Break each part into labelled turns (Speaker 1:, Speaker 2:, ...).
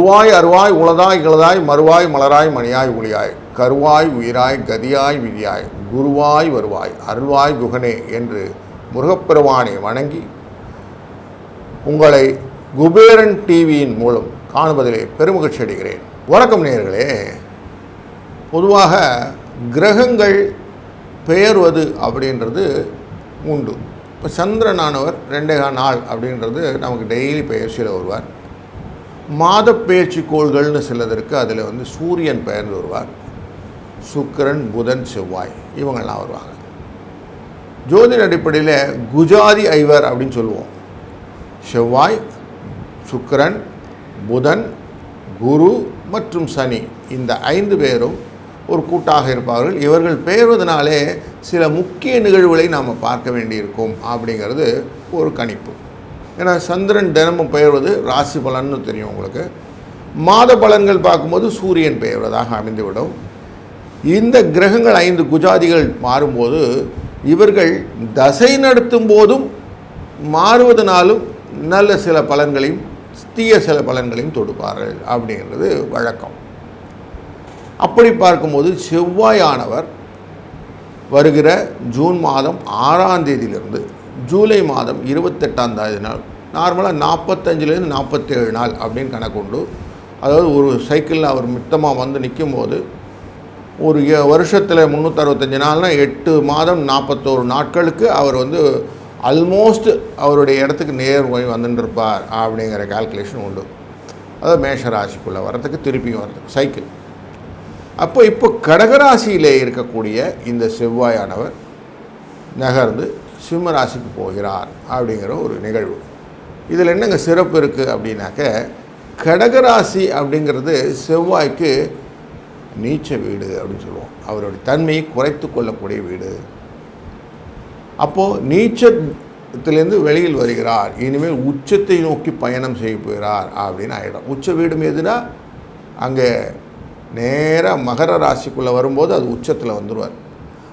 Speaker 1: உருவாய் அருவாய் உளதாய் இளதாய் மறுவாய் மலராய் மணியாய் ஒளியாய். கருவாய் உயிராய் கதியாய் விதியாய். குருவாய் வருவாய். அருள்வாய் குகனே என்று முருகப்பெருமானை வணங்கி உங்களை குபேரன் டிவியின் மூலம் காணுவதிலே பெருமகிழ்ச்சி அடைகிறேன். வணக்கம் நேர்களே பொதுவாக கிரகங்கள் பெயர்வது அப்படின்றது உண்டு. இப்போ சந்திரனானவர் ரெண்டே நாள் அப்படின்றது நமக்கு டெய்லி பயிற்சியில் வருவார். மாத பெயர்ச்சி கோள்கள்னு சிலதற்கு அதில் வந்து சூரியன் பெயர்ந்து வருவார். சுக்கரன் புதன் செவ்வாய் இவங்கள்லாம் வருவாங்க. ஜோதிட அடிப்படையில் குஜாதி ஐவர் அப்படின்னு சொல்லுவோம். செவ்வாய் சுக்கரன் புதன் குரு மற்றும் சனி இந்த ஐந்து பேரும் ஒரு கூட்டாக இருப்பார்கள். இவர்கள் பெயர்வதனாலே சில முக்கிய நிகழ்வுகளை நாம் பார்க்க வேண்டியிருக்கும் அப்படிங்கிறது ஒரு கணிப்பு. ஏன்னா சந்திரன் தினமும் பெயர்வது ராசி பலன்னு தெரியும் உங்களுக்கு. மாத பலன்கள் பார்க்கும்போது சூரியன் பெயர்வதாக அமைந்துவிடும். இந்த கிரகங்கள் ஐந்து குஜாதிகள் மாறும்போது இவர்கள் தசை நடத்தும் போதும் மாறுவதனாலும் நல்ல சில பலன்களையும் தீய சில பலன்களையும் தொடுப்பார்கள் அப்படிங்கிறது வழக்கம். அப்படி பார்க்கும்போது செவ்வாயானவர் வருகிற ஜூன் மாதம் ஆறாம் தேதியிலிருந்து ஜூலை மாதம் இருபத்தெட்டாம் தேதி நாள் நார்மலாக நாற்பத்தஞ்சிலேருந்து நாற்பத்தேழு நாள் அப்படின்னு கணக்குண்டு. அதாவது ஒரு சைக்கிளில் அவர் மித்தமாக வந்து நிற்கும் போது ஒரு வருஷத்தில் முந்நூற்றறுபத்தஞ்சு நாள்னால் எட்டு மாதம் நாற்பத்தோரு நாட்களுக்கு அவர் வந்து ஆல்மோஸ்ட் அவருடைய இடத்துக்கு நேர் போய் வந்துட்டுருப்பார் அப்படிங்கிற கால்குலேஷன் உண்டு. அதாவது மேஷ ராசிக்குள்ளே வரத்துக்கு திருப்பியும் வரதுக்கு சைக்கிள். அப்போ இப்போ கடகராசியிலே இருக்கக்கூடிய இந்த செவ்வாயானவர் நகர்ந்து சிம்மராசிக்கு போகிறார் அப்படிங்கிற ஒரு நிகழ்வு. இதில் என்னங்க சிறப்பு இருக்குது அப்படின்னாக்க கடகராசி அப்படிங்கிறது செவ்வாய்க்கு நீச்ச வீடு அப்படின்னு சொல்லுவோம். அவருடைய தன்மையை குறைத்து கொள்ளக்கூடிய வீடு. அப்போது நீச்சத்திலேருந்து வெளியில் வருகிறார். இனிமேல் உச்சத்தை நோக்கி பயணம் செய்ய போகிறார் அப்படின்னு ஆகிடும் உச்ச வீடும் எதுனா அங்கே நேராக மகர ராசிக்குள்ளே வரும்போது அது உச்சத்தில் வந்துடுவார்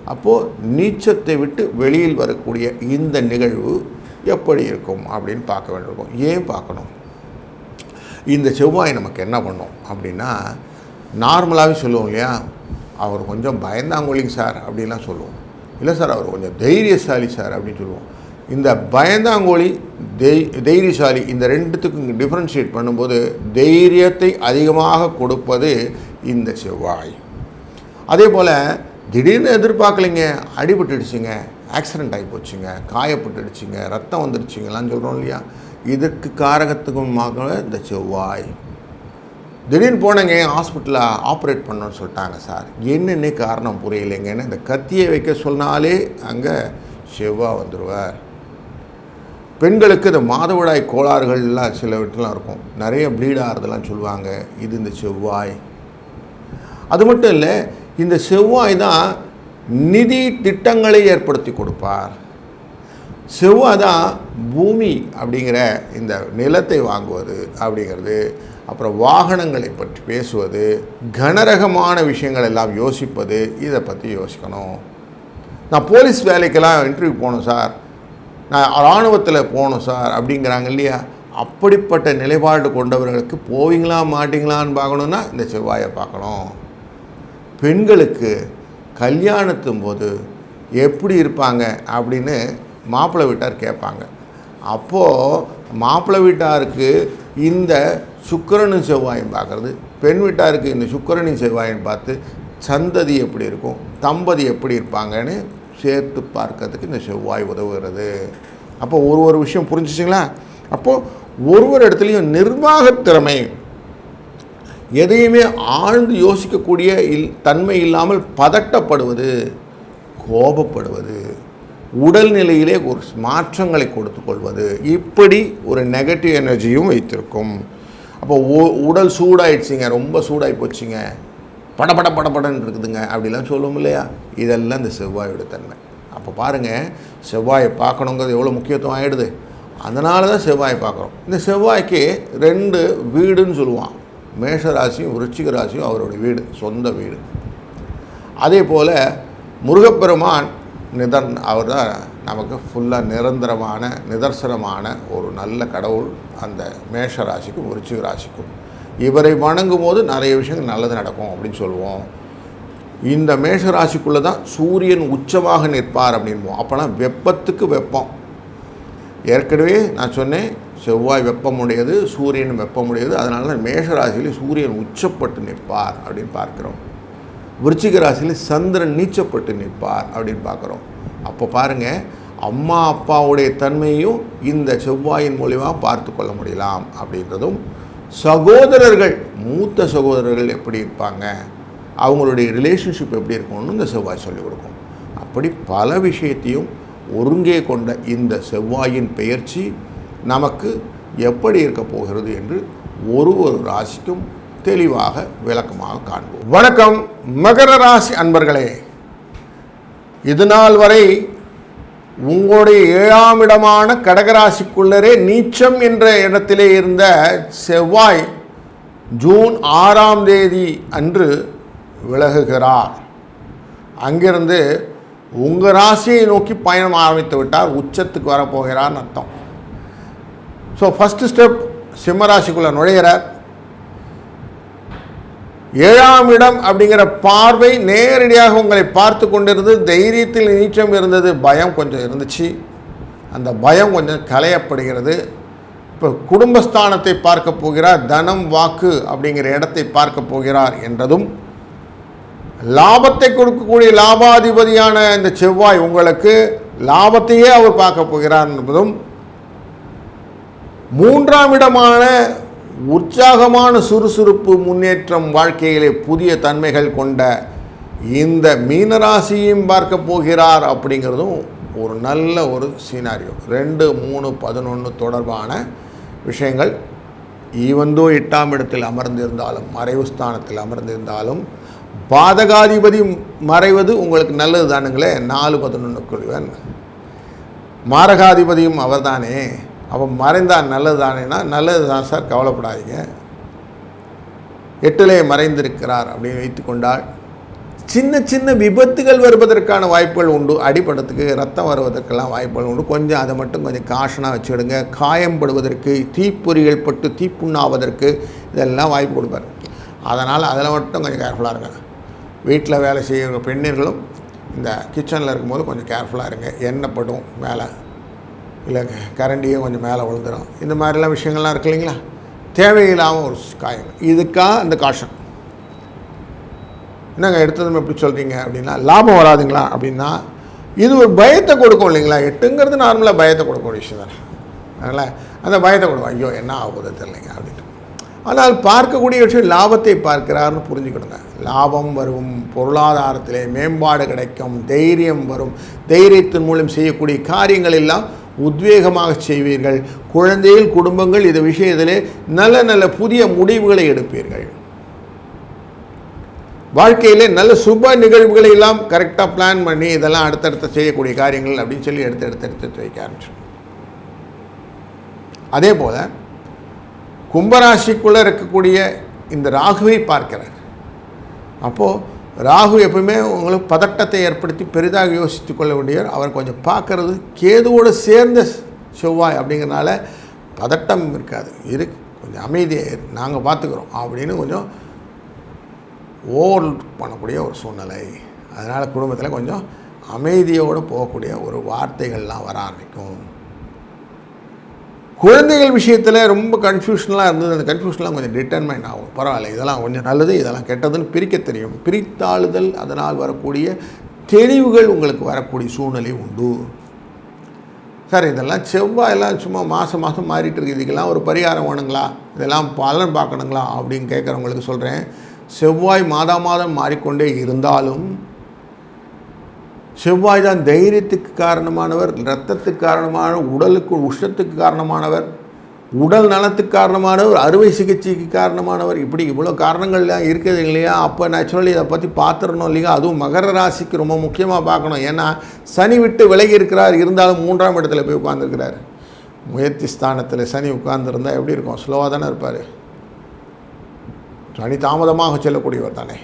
Speaker 1: அப்போது நீச்சத்தை விட்டு வெளியில் வரக்கூடிய இந்த நிகழ்வு எப்படி இருக்கும் அப்படின்னு பார்க்க வேண்டியிருக்கும். ஏன் பார்க்கணும்? இந்த செவ்வாய் நமக்கு என்ன பண்ணும் அப்படின்னா நார்மலாகவே சொல்லுவோம் இல்லையா? அவர் கொஞ்சம் பயந்தாங்கொழிங்க சார் அப்படின்லாம் சொல்லுவோம். இல்லை சார் அவர் கொஞ்சம் தைரியசாலி சார் அப்படின்னு சொல்லுவோம். இந்த பயந்தாங்கோழி தெய் தைரியசாலி இந்த ரெண்டுத்துக்கும் டிஃப்ரென்ஷியேட் பண்ணும்போது தைரியத்தை அதிகமாக கொடுப்பது இந்த செவ்வாய். அதே போல் திடீர்னு எதிர்பார்க்கலைங்க அடிபட்டுடுச்சுங்க ஆக்சிடெண்ட் ஆகி போச்சுங்க காயப்பட்டுடுச்சுங்க ரத்தம் வந்துடுச்சுங்கலாம் சொல்கிறோம் இல்லையா? இதற்கு காரகத்துக்குமாக இந்த செவ்வாய். திடீர்னு போனேங்க ஹாஸ்பிட்டலில் ஆப்ரேட் பண்ணோன்னு சொல்லிட்டாங்க சார். என்னென்ன காரணம் புரியலைங்கன்னு இந்த கத்தியை வைக்க சொன்னாலே அங்கே செவ்வாய் வந்துடுவார் பெண்களுக்கு இந்த மாதவிடாய் கோளாறுகள்லாம் சில வீட்டுலாம் இருக்கும். நிறைய ப்ளீட் ஆகிறதுலாம் சொல்லுவாங்க. இது இந்த செவ்வாய். அது மட்டும் இல்லை இந்த செவ்வாய் தான் நிதி திட்டங்களை ஏற்படுத்தி கொடுப்பார். செவ்வாய் தான் பூமி அப்படிங்கிற இந்த நிலத்தை வாங்குவது அப்படிங்கிறது அப்புறம் வாகனங்களை பற்றி பேசுவது கனரகமான விஷயங்கள் எல்லாம் யோசிப்பது இதை பற்றி யோசிக்கணும். நான் போலீஸ் வேலைக்கெல்லாம் இன்டர்வியூ போகணும் சார். நான் இராணுவத்தில் போகணும் சார் அப்படிங்கிறாங்க இல்லையா? அப்படிப்பட்ட நிலைப்பாடு கொண்டவர்களுக்கு போவீங்களா மாட்டிங்களான்னு பார்க்கணுன்னா இந்த செவ்வாயை பார்க்கணும். பெண்களுக்கு கல்யாணத்தும் போது எப்படி இருப்பாங்க அப்படின்னு மாப்பிள்ளை வீட்டார் கேட்பாங்க. அப்போது மாப்பிள்ளை வீட்டாருக்கு இந்த சுக்கிரனும் செவ்வாயும் பார்க்குறது பெண் வீட்டாருக்கு இந்த சுக்கரனும் செவ்வாயும் பார்த்து சந்ததி எப்படி இருக்கும் தம்பதி எப்படி இருப்பாங்கன்னு சேர்த்து பார்க்கறதுக்கு இந்த செவ்வாய் உதவுகிறது. அப்போ ஒரு ஒரு விஷயம் புரிஞ்சிச்சிங்களா? அப்போது ஒரு ஒரு இடத்துலையும் நிர்வாக திறமை எதையுமே ஆழ்ந்து யோசிக்கக்கூடிய இல் தன்மை இல்லாமல் பதட்டப்படுவது கோபப்படுவது உடல்நிலையிலே ஒரு மாற்றங்களை கொடுத்து கொள்வது இப்படி ஒரு நெகட்டிவ் எனர்ஜியும் வைத்திருக்கும். அப்போ உ- உடல் சூடாயிடுச்சிங்க ரொம்ப சூடாகி போச்சுங்க. படபட படபடன்னு இருக்குதுங்க. அப்படிலாம் சொல்லுவோம் இல்லையா? இதெல்லாம் இந்த செவ்வாயோட தன்மை. அப்போ பாருங்கள் செவ்வாயை பார்க்கணுங்கிறது எவ்வளோ முக்கியத்துவம் ஆகிடுது அதனால தான் செவ்வாயை பார்க்குறோம். இந்த செவ்வாய்க்கு ரெண்டு வீடுன்னு சொல்லுவான். மேஷ ராசியும் விருச்சிக ராசியும் அவருடைய வீடு சொந்த வீடு. அதே போல் முருகப்பெருமான் நிதர் அவர் தான் நமக்கு ஃபுல்லாக நிரந்தரமான நிதர்சனமான ஒரு நல்ல கடவுள் அந்த மேஷ ராசிக்கும் விருச்சிக ராசிக்கும். இவரை வணங்கும் போது நிறைய விஷயங்கள் நல்லது நடக்கும் அப்படின்னு சொல்லுவோம். இந்த மேஷ ராசிக்குள்ளே தான் சூரியன் உச்சமாக நிற்பார் அப்படின்போம் அப்போனா வெப்பத்துக்கு வெப்பம். ஏற்கனவே நான் சொன்னேன் செவ்வாய் வெப்பமுடையது சூரியன் வெப்பமுடையது. அதனால தான் மேஷ ராசியில் சூரியன் உச்சப்பட்டு நிற்பார் அப்படின்னு பார்க்குறோம். விருச்சிக ராசியில் சந்திரன் நீச்சப்பட்டு நிற்பார் அப்படின்னு பார்க்குறோம். அப்போ பாருங்கள் அம்மா அப்பாவுடைய தன்மையும் இந்த செவ்வாயின் மூலிமா பார்த்து கொள்ள முடியலாம் அப்படின்றதும் சகோதரர்கள் மூத்த சகோதரர்கள் எப்படி இருப்பாங்க அவங்களுடைய ரிலேஷன்ஷிப் எப்படி இருக்கும்னு இந்த செவ்வாய் சொல்லிக் கொடுக்கும். அப்படி பல விஷயத்தையும் ஒருங்கே கொண்ட இந்த செவ்வாயின் பெயர்ச்சி நமக்கு எப்படி இருக்க போகிறது என்று ஒரு ஒரு ராசிக்கும் தெளிவாக விளக்கமாக காண்போம். வணக்கம் மகர ராசி அன்பர்களே. இது நாள் வரை உங்களுடைய ஏழாம் இடமான கடகராசிக்குள்ளரே நீச்சம் என்ற இடத்திலே இருந்த செவ்வாய் ஜூன் ஆறாம் தேதி அன்று விலகுகிறார். அங்கிருந்து உங்கள் ராசியை நோக்கி பயணம் ஆரம்பித்து விட்டார். உச்சத்துக்கு வரப்போகிறார்னு அர்த்தம். ஸோ ஃபஸ்ட்டு ஸ்டெப் சிம்மராசிக்குள்ளே நுழையிறார் ஏழாம் இடம் அப்படிங்கிற பார்வை நேரடியாக உங்களை பார்த்து கொண்டிருந்தது தைரியத்தில் நீச்சம் இருந்தது பயம் கொஞ்சம் இருந்துச்சு. அந்த பயம் கொஞ்சம் களையப்படுகிறது. இப்போ குடும்பஸ்தானத்தை பார்க்க போகிறார் தனம் வாக்கு அப்படிங்கிற இடத்தை பார்க்க போகிறார் என்றதும் லாபத்தை கொடுக்கக்கூடிய லாபாதிபதியான இந்த செவ்வாய் உங்களுக்கு லாபத்தையே அவர் பார்க்க போகிறார் என்பதும் மூன்றாம் இடமான உற்சாகமான சுறுசுறுப்பு முன்னேற்றம் வாழ்க்கையிலே புதிய தன்மைகள் கொண்ட இந்த மீனராசியும் பார்க்க போகிறார் அப்படிங்கிறதும் ஒரு நல்ல ஒரு சீனாரியோ ரெண்டு மூணு பதினொன்று தொடர்பான விஷயங்கள். ஈவந்தோ எட்டாம் இடத்தில் அமர்ந்திருந்தாலும் மறைவு ஸ்தானத்தில் அமர்ந்திருந்தாலும் பாதகாதிபதி மறைவது உங்களுக்கு நல்லது தானுங்களே. நாலு பதினொன்று குழுவன். மாரகாதிபதியும் அவர்தானே. அப்போ மறைந்தால் நல்லது தானேன்னா நல்லது தான் சார் கவலைப்படாதீங்க. எட்டிலே மறைந்திருக்கிறார் அப்படின்னு வைத்துக்கொண்டால் சின்ன சின்ன விபத்துகள் வருவதற்கான வாய்ப்புகள் உண்டு. அடிப்படத்துக்கு ரத்தம் வருவதற்கெல்லாம் வாய்ப்புகள் உண்டு. கொஞ்சம் அதை மட்டும் கொஞ்சம் காஷனாக வச்சுடுங்க. காயம்படுவதற்கு தீப்பொறிகள் பட்டு தீப்புண்ணாவதற்கு இதெல்லாம் வாய்ப்பு கொடுப்பார். அதனால் அதில் மட்டும் கொஞ்சம் கேர்ஃபுல்லாக இருங்க. வீட்டில் வேலை செய்கிற பெண்ணிர்களும் இந்த கிச்சனில் இருக்கும்போது கொஞ்சம் கேர்ஃபுல்லாக இருங்க. எண்ணப்படும் மேலே. இல்லை கரண்டியும் கொஞ்சம் மேலே விழுந்துடும் இந்த மாதிரிலாம் விஷயங்கள்லாம் இருக்கு இல்லைங்களா? தேவையில்லாமல் ஒரு காயம் இதுக்காக அந்த காஷன் என்னங்க எடுத்ததும் எப்படி சொல்கிறீங்க அப்படின்னா லாபம் வராதுங்களா அப்படின்னா இது ஒரு பயத்தை கொடுக்கும் இல்லைங்களா? எட்டுங்கிறது நார்மலாக பயத்தை கொடுக்கும் விஷயம் தானே. அதனால் அந்த பயத்தை கொடுக்கும் ஐயோ என்ன ஆகுது தெரியலைங்க அப்படின்ட்டு. ஆனால் பார்க்கக்கூடிய விஷயம் லாபத்தை பார்க்கிறார்னு புரிஞ்சுக்கிடுங்க. லாபம் வரும் பொருளாதாரத்திலே மேம்பாடு கிடைக்கும் தைரியம் வரும். தைரியத்தின் மூலம் செய்யக்கூடிய காரியங்கள் எல்லாம் உத்வேகமாக செய்வீர்கள். குழந்தைகள் குடும்பங்கள் இந்த விஷயத்திலே நல்ல நல்ல புதிய முடிவுகளை எடுப்பீர்கள். வாழ்க்கையிலே நல்ல சுப நிகழ்வுகளை எல்லாம் கரெக்டாக பிளான் பண்ணி இதெல்லாம் அடுத்தடுத்த செய்யக்கூடிய காரியங்கள் அப்படின்னு சொல்லி எடுத்து எடுத்து எடுத்து வைக்க ஆரம்பிச்சிடும். அதே போல் கும்பராசிக்குள்ளே இருக்கக்கூடிய இந்த ராகுவை பார்க்கிறார். அப்போது ராகு எப்பவுமே உங்களுக்கு பதட்டத்தை ஏற்படுத்தி பெரிதாக யோசித்து கொள்ள வேண்டியவர். அவர் கொஞ்சம் பார்க்கறது கேதுவோடு சேர்ந்த செவ்வாய் அப்படிங்கிறனால பதட்டம் இருக்காது. இரு கொஞ்சம் அமைதியாக நாங்கள் பார்த்துக்குறோம் அப்படின்னு கொஞ்சம் ஓவர் பண்ணக்கூடிய ஒரு சூழ்நிலை. அதனால் குடும்பத்தில் கொஞ்சம் அமைதியோடு போகக்கூடிய ஒரு வார்த்தைகள்லாம் வர ஆரம்பிக்கும். குழந்தைகள் விஷயத்தில் ரொம்ப கன்ஃபியூஷன்லாம் இருந்தது. அந்த கன்ஃபியூஷன்லாம் கொஞ்சம் டிட்டர்மைன் ஆகும். பரவாயில்ல இதெல்லாம் கொஞ்சம் நல்லது இதெல்லாம் கெட்டதுன்னு பிரிக்க தெரியும். பிரித்தாளுதல் அதனால் வரக்கூடிய தெளிவுகள் உங்களுக்கு வரக்கூடிய சூழ்நிலை உண்டு. சார் இதெல்லாம் செவ்வாயெல்லாம் சும்மா மாதம் மாதம் மாறிட்டு இருக்குது. இதுக்கெல்லாம் ஒரு பரிகாரம் வேணுங்களா? இதெல்லாம் பலன் பார்க்கணுங்களா? அப்படின்னு கேட்குறவங்களுக்கு சொல்கிறேன் செவ்வாய் மாதா மாதம் மாறிக்கொண்டே இருந்தாலும் செவ்வாய் தான் தைரியத்துக்கு காரணமானவர் இரத்தத்துக்கு காரணமான உடலுக்கு உஷ்ணத்துக்கு காரணமானவர் உடல் நலத்துக்கு காரணமானவர் அறுவை சிகிச்சைக்கு காரணமானவர். இப்படி இவ்வளோ காரணங்கள்லாம் இருக்குது இல்லையா? அப்போ நேச்சுரலி இதை பற்றி பார்த்துடணும் இல்லையா? அதுவும் மகர ராசிக்கு ரொம்ப முக்கியமாக பார்க்கணும். ஏன்னா சனி விட்டு விலகி இருக்கிறார். இருந்தாலும் மூன்றாம் இடத்துல போய் உட்காந்துருக்கிறார் முயற்சி ஸ்தானத்தில் சனி உட்கார்ந்துருந்தால் எப்படி இருக்கும்? ஸ்லோவாக தானே இருப்பார். சனி தாமதமாக செல்லக்கூடியவர் தானே.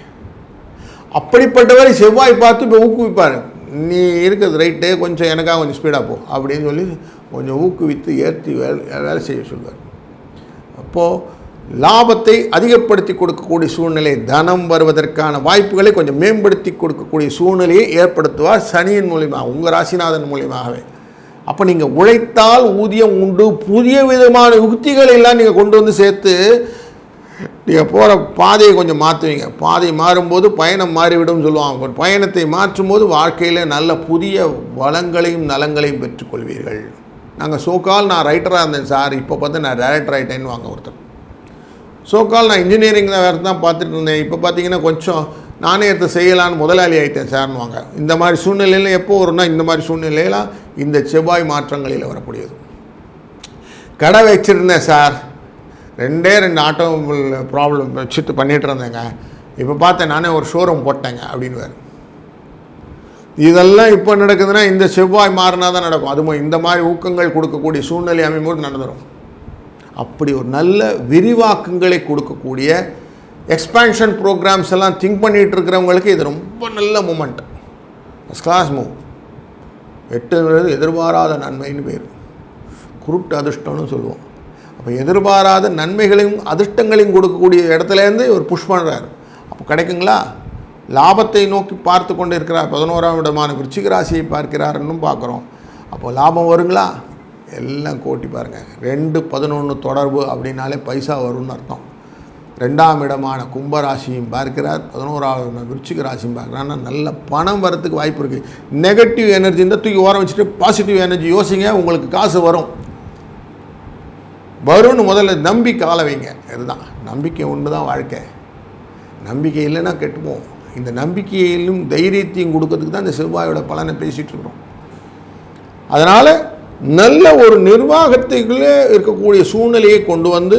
Speaker 1: அப்படிப்பட்டவரை செவ்வாய் பார்த்து இப்போ ஊக்குவிப்பார். நீ இருக்கிறது ரைட்டு கொஞ்சம் எனக்காக கொஞ்சம் ஸ்பீடாக போ அப்படின்னு சொல்லி கொஞ்சம் ஊக்குவித்து ஏற்றி வேலை வேலை செய்ய சொல்வார் அப்போது லாபத்தை அதிகப்படுத்தி கொடுக்கக்கூடிய சூழ்நிலை தனம் வருவதற்கான வாய்ப்புகளை கொஞ்சம் மேம்படுத்தி கொடுக்கக்கூடிய சூழ்நிலையை ஏற்படுத்துவார் சனியின் மூலியமாக உங்கள் ராசிநாதன் மூலியமாகவே. அப்போ நீங்கள் உழைத்தால் ஊதியம் உண்டு புதிய விதமான யுக்திகளை எல்லாம் நீங்கள் கொண்டு வந்து சேர்த்து நீங்கள் போகிற பாதையை கொஞ்சம் மாற்றுவீங்க பாதை மாறும்போது பயணம் மாறிவிடும் சொல்லுவாங்க. பயணத்தை மாற்றும் போது வாழ்க்கையில் நல்ல புதிய வளங்களையும் நலங்களையும் பெற்றுக்கொள்வீர்கள். நாங்கள் சோக்கால் நான் ரைட்டராக இருந்தேன் சார். இப்போ பார்த்து நான் டேரக்டர் ஆகிட்டேன்னு வாங்க ஒருத்தர். சோக்கால் நான் இன்ஜினியரிங் தான் வேறு தான் பார்த்துட்டு இருந்தேன். இப்போ பார்த்தீங்கன்னா கொஞ்சம் நானே எடுத்து செய்யலான்னு முதலாளி ஆகிட்டேன் சார்னு வாங்க. இந்த மாதிரி சூழ்நிலையில் எப்போ வரும்னா இந்த மாதிரி சூழ்நிலையெல்லாம் இந்த செவ்வாய் மாற்றங்களில் வரக்கூடியது. கடை வச்சுருந்தேன் சார். ரெண்டே ரெண்டு ஆட்டோமொபைல் ப்ராப்ளம் வச்சுட்டு பண்ணிகிட்டு இருந்தேங்க. இப்போ பார்த்தேன் நானே ஒரு ஷோரூம் போட்டேங்க அப்படின்னு இதெல்லாம் இப்போ நடக்குதுன்னா இந்த செவ்வாய் மாறினா தான் நடக்கும். அதுவும் இந்த மாதிரி ஊக்கங்கள் கொடுக்கக்கூடிய சூழ்நிலை அமையும்போது நடந்துடும் அப்படி ஒரு நல்ல விரிவாக்கங்களை கொடுக்கக்கூடிய எக்ஸ்பேன்ஷன் ப்ரோக்ராம்ஸ் எல்லாம் திங்க் பண்ணிகிட்டு இருக்கிறவங்களுக்கு இது ரொம்ப நல்ல மூமெண்ட் ஃபஸ்ட் கிளாஸ் மூவ் எட்டுங்கிறது எதிர்பாராத நன்மைன்னு பேர். குருட்டு அதிர்ஷ்டம்னு சொல்லுவோம். அப்போ எதிர்பாராத நன்மைகளையும் அதிர்ஷ்டங்களையும் கொடுக்கக்கூடிய இடத்துலேருந்து ஒரு புஷ் பண்ணுறாரு அப்போ கிடைக்குங்களா? லாபத்தை நோக்கி பார்த்து கொண்டு இருக்கிறார் பதினோராம் இடமான விருச்சிக ராசியை பார்க்கிறாருன்னு பார்க்குறோம். அப்போ லாபம் வருங்களா? எல்லாம் கோட்டி பாருங்கள் ரெண்டு பதினொன்று தொடர்பு அப்படின்னாலே பைசா வரும்னு அர்த்தம். ரெண்டாம் இடமான கும்பராசியும் பார்க்கிறார். பதினோராவது விருச்சிக ராசியும் பார்க்குறாருன்னா நல்ல பணம் வரத்துக்கு வாய்ப்பு இருக்குது நெகட்டிவ் எனர்ஜி இந்த தூக்கி ஓரம் வச்சுட்டு பாசிட்டிவ் எனர்ஜி யோசிங்க. உங்களுக்கு காசு வரும். வரும்னு முதல்ல நம்பி கால வைங்க. இதுதான் நம்பிக்கை ஒன்று தான் வாழ்க்கை. நம்பிக்கை இல்லைன்னா கெட்டுப்போம். இந்த நம்பிக்கையிலும் தைரியத்தையும் கொடுக்கறதுக்கு தான் இந்த செவ்வாயோட பலனை பேசிகிட்டு இருக்கிறோம். அதனால் நல்ல ஒரு நிர்வாகத்துக்குள்ளே இருக்கக்கூடிய சூழ்நிலையை கொண்டு வந்து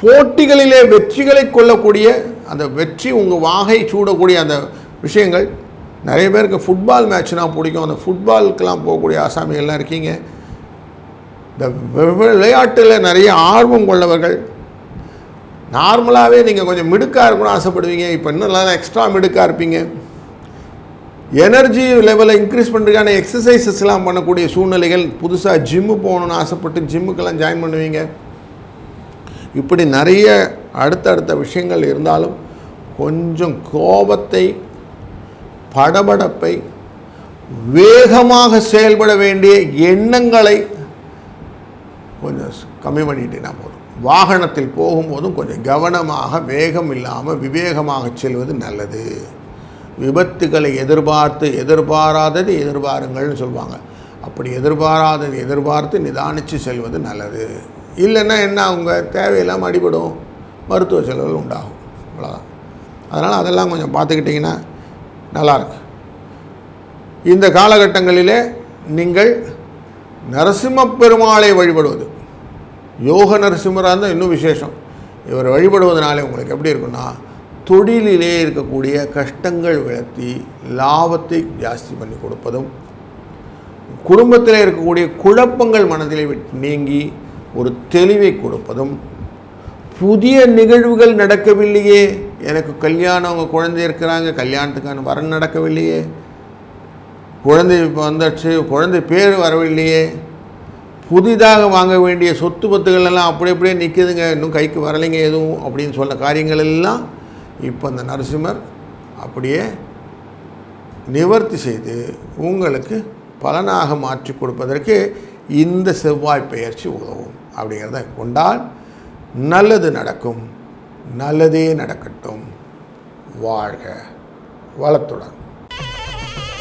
Speaker 1: போட்டிகளிலே வெற்றிகளை கொள்ளக்கூடிய அந்த வெற்றி உங்கள் வாகை சூடக்கூடிய அந்த விஷயங்கள். நிறைய பேருக்கு ஃபுட்பால் மேட்ச்னால் பிடிக்கும். அந்த ஃபுட்பாலுக்கெல்லாம் போகக்கூடிய ஆசாமிகள்லாம் இருக்கீங்க. இந்த விளையாட்டில் நிறைய ஆர்வம் கொள்ளவர்கள் நார்மலாகவே நீங்கள் கொஞ்சம் மிடுக்காக இருக்கணும்னு ஆசைப்படுவீங்க. இப்போ இன்னும் நல்லா எக்ஸ்ட்ரா மிடுக்காக இருப்பீங்க. எனர்ஜி லெவலை இன்க்ரீஸ் பண்ணுறதுக்கான எக்ஸசைசஸ்லாம் பண்ணக்கூடிய சூழ்நிலைகள். புதுசாக ஜிம்மு போகணுன்னு ஆசைப்பட்டு ஜிம்முக்கெல்லாம் ஜாயின் பண்ணுவீங்க. இப்படி நிறைய அடுத்தடுத்த விஷயங்கள் இருந்தாலும் கொஞ்சம் கோபத்தை படபடப்பை வேகமாக செயல்பட வேண்டிய எண்ணங்களை கொஞ்சம் கம்மி பண்ணிட்டீங்கன்னா போதும். வாகனத்தில் போகும்போதும் கொஞ்சம் கவனமாக வேகம் இல்லாமல் விவேகமாக செல்வது நல்லது. விபத்துகளை எதிர்பார்த்து எதிர்பாராதது எதிர்பாருங்கள்னு சொல்லுவாங்க அப்படி எதிர்பாராதது எதிர்பார்த்து நிதானித்து செல்வது நல்லது. இல்லைன்னா என்ன அவங்க தேவையில்லாமல் அடிபடும். மருத்துவ செலவுகள் உண்டாகும். அவ்வளோதான் அதனால் அதெல்லாம் கொஞ்சம் பார்த்துக்கிட்டிங்கன்னா நல்லாயிருக்கு இந்த காலகட்டங்களிலே நீங்கள் நரசிம்ம பெருமாளை வழிபடுவது. யோக நரசிம்மராக இருந்தால் இன்னும் விசேஷம். இவர் வழிபடுவதனாலே உங்களுக்கு எப்படி இருக்குன்னா தொழிலிலே இருக்கக்கூடிய கஷ்டங்கள் விளத்தி லாபத்தை ஜாஸ்தி பண்ணி கொடுப்பதும் குடும்பத்தில் இருக்கக்கூடிய குழப்பங்கள் மனதிலே விட்டு நீங்கி ஒரு தெளிவை கொடுப்பதும் புதிய நிகழ்வுகள் நடக்கவில்லையே எனக்கு கல்யாணம் அவங்க குழந்தை இருக்கிறாங்க கல்யாணத்துக்கான வரன் நடக்கவில்லையே குழந்தை இப்போ குழந்தை பேர் வரவில்லையே புதிதாக வாங்க வேண்டிய சொத்து பத்துகள் எல்லாம் அப்படி அப்படியே நிற்கிதுங்க இன்னும் கைக்கு வரலைங்க எதுவும் அப்படின்னு சொன்ன காரியங்கள் எல்லாம் இப்போ அந்த நரசிம்மர் அப்படியே நிவர்த்தி செய்து உங்களுக்கு பலனாக மாற்றி கொடுப்பதற்கு இந்த செவ்வாய் பெயர்ச்சி உதவும். அப்படிங்கிறத கொண்டால் நல்லது நடக்கும். நல்லதே நடக்கட்டும். வாழ்க வளத்துடன்.